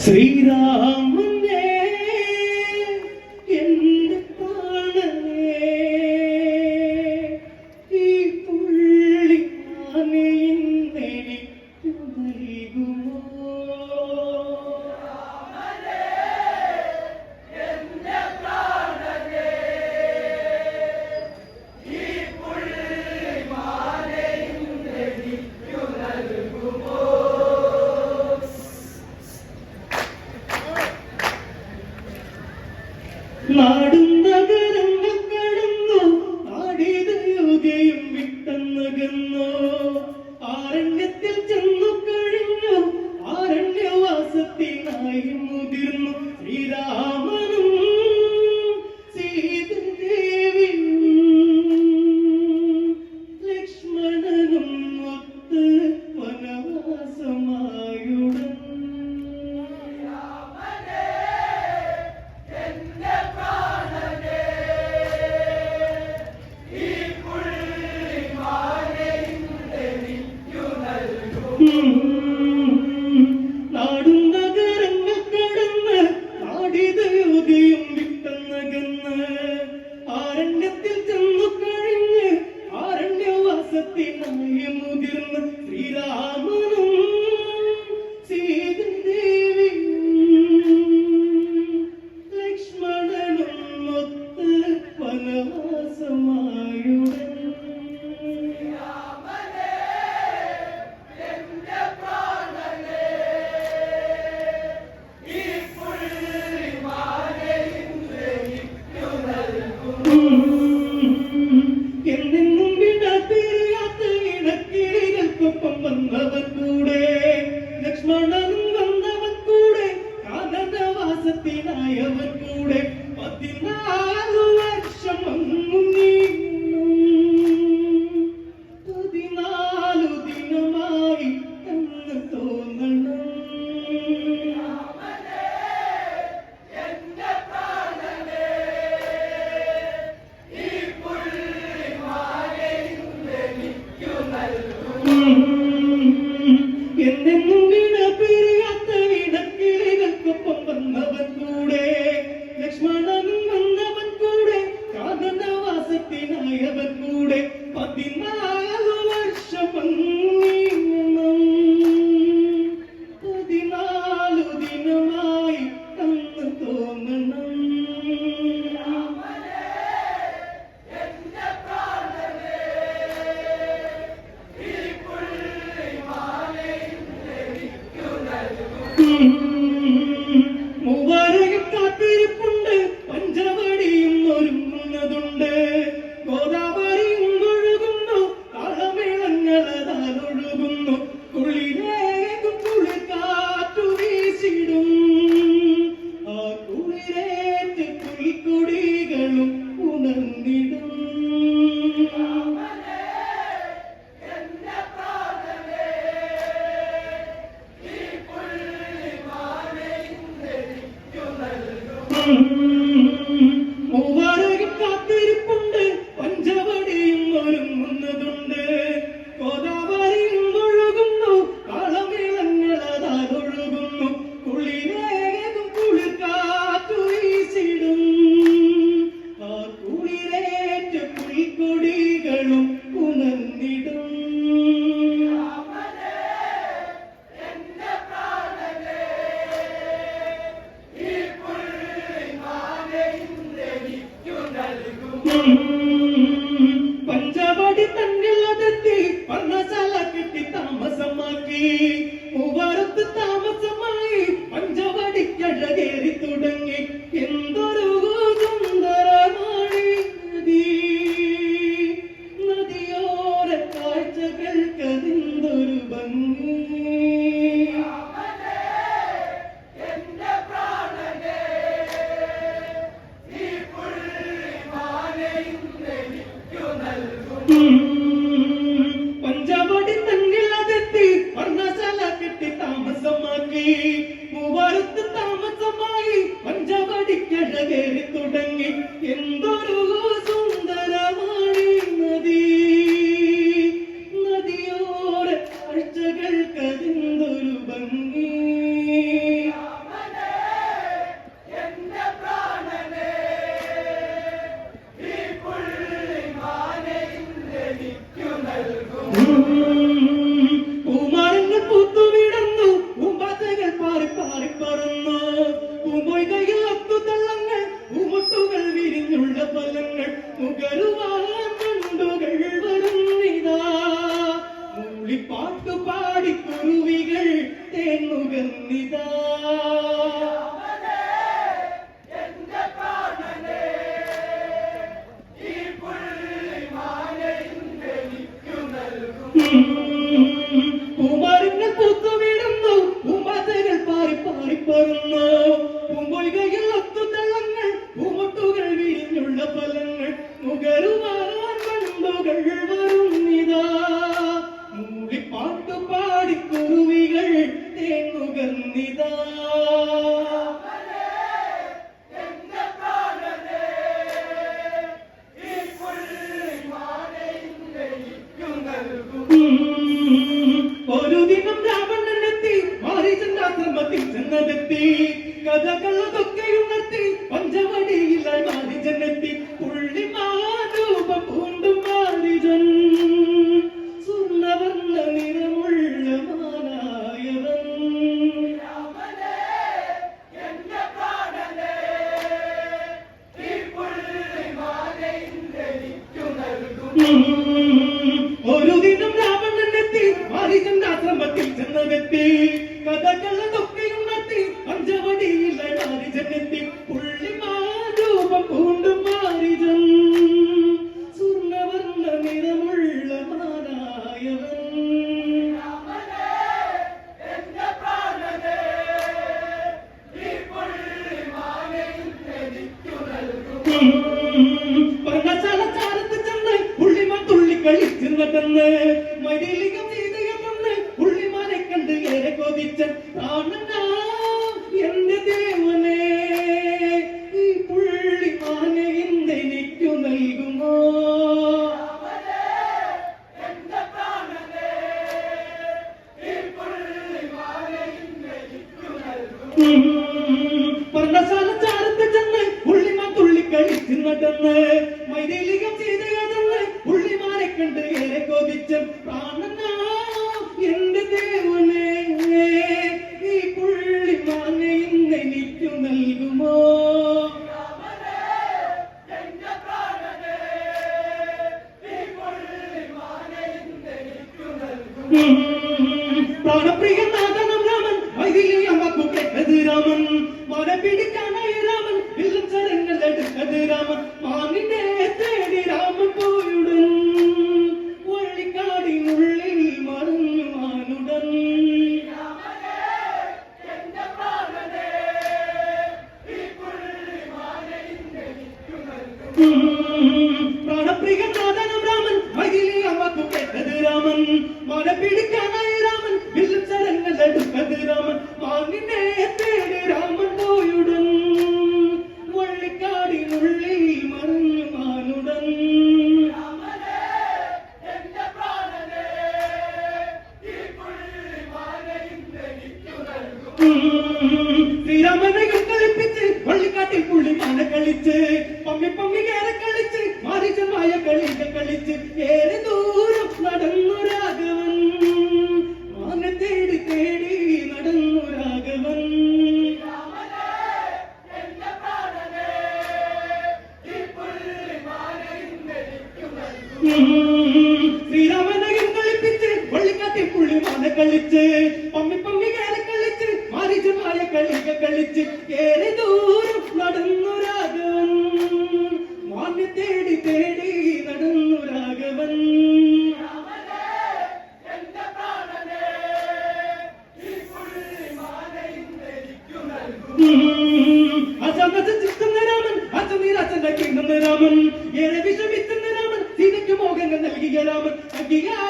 see them അവൻ കൂടെ cabeça. ഉവരത്ത് താമസമായി പഞ്ചവടിക്കഴകേറി തുടങ്ങി. എന്തൊരു സുന്ദരമാണ് നദി. നദിയോര കാഴ്ചകൾക്കതെന്തൊരു ഭംഗി. Mm-hmm. കുളിപ്പറന്നാ മൈഥിലികം ചെയ്തയെന്ന് ഇന്നെനിക്കു നൽകുമോ? പർണശാലച്ചാരത്ത് ചെന്ന് പുള്ളിമാൻ തുള്ളി കഴിക്കുന്നതെന്ന് പുള്ളിമാനെ കണ്ട് കൊതിച്ചൻ പ്രാണനാ എന്റെ ദേവനെ ഈ പുള്ളിമാനെ ഇന്നെനിക്കു നൽകുമോ? പ്രാണപ്രിയനാഥനം രാമൻ വൈതിലി അമ്മക്കു കേട്ടത് രാമൻ. മന പിടിക്കാനായി രാമൻ വില്ലും ചരങ്ങൾ എടുത്തത് രാമൻ. മാനിനെ തേടി രാമൻ. പ്രാണപ്രിയനാഥനം രാമൻ വൈതിലി അമ്മക്കു കേട്ടത് രാമൻ മന പിടിക്കാനായി രാമൻ വില്ലും ചരങ്ങൾ എടുത്തത് രാമൻ മാനിനെ തേടി രാമൻ പോയുടൻ വള്ളിക്കാടിനുള്ളിൽ മറഞ്ഞു മാനുടൻ ശ്രീരാമനെ മാന കളിച്ച് പൊങ്ങി പൊങ്ങി കയറി കളിച്ച് മാറിച്ചമായ കളികൾ കളിച്ച് ഏറെ ദൂരം നടന്നു രാഘവൻ. മാങ്ങ തേടി തേടി നടന്നു രാഘവൻ. ശ്രീരാമനെ കളിപ്പിച്ച് വള്ളിക്കാട്ടിൽ പുള്ളി മാന കളിച്ച് പൊങ്ങി പൊങ്ങി കയറി കളിച്ച് മാറിച്ചമായ കളികൾ കളിച്ച് ഏറെ കിണ്ടുന്ന രാമൻ. ഏറെ വിഷമിക്കുന്ന രാമൻ. സീതയ്ക്ക് മോഹങ്ങൾ നൽകിയ രാമൻ. അടിയാൾക്ക്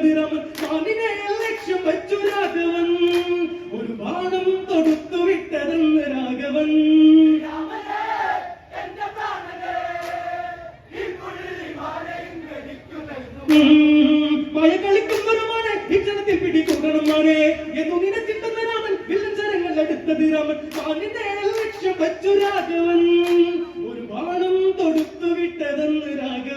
മാനിനെ ലക്ഷ്യം വച്ചു രാഘവൻ. ഒരു ബാണം തൊടുത്തു വിട്ടതെന്ന് രാഘവൻ. ഉം, മഴ കളിക്കുന്നൊരു മോനെ എന്നു നിനച്ചിട്ടെന്ന് രാമൻ വില്ലൻ ചരങ്ങൾ അടുത്തത് ലക്ഷ്യം വച്ചു രാഘവൻ. ഒരു ബാണം തൊടുത്തു വിട്ടതെന്ന് രാഘവൻ.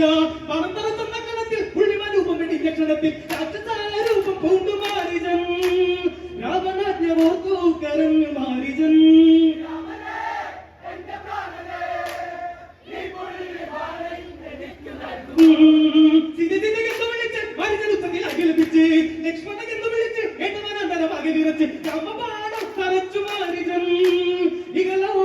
രക്ഷയുമില്ല പണം തറത്തുന്ന കണത്തിൽ പുള്ളിമാൻ രൂപം വെടിഞ്ഞ ക്ഷണത്തിൽ രാക്ഷസായ രൂപം പൂണ്ടു മാറിജൻ രാവണാജ്ഞ ഓർത്തു കരഞ്ഞു മാറിജൻ അകലപിച്ച് ലക്ഷ്മണനെന്ന് വിളിച്ച് ഏട്ടവനന്തരം അകലിറച്ച്. രാമപാടം തറച്ചു മാരിജൻ. ഇഹലോകവാസം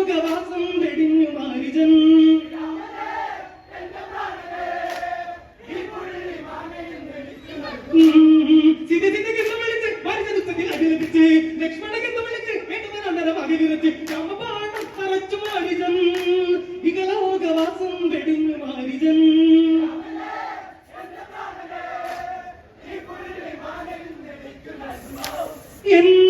വെടിഞ്ഞു മാരിജൻ എന്റെ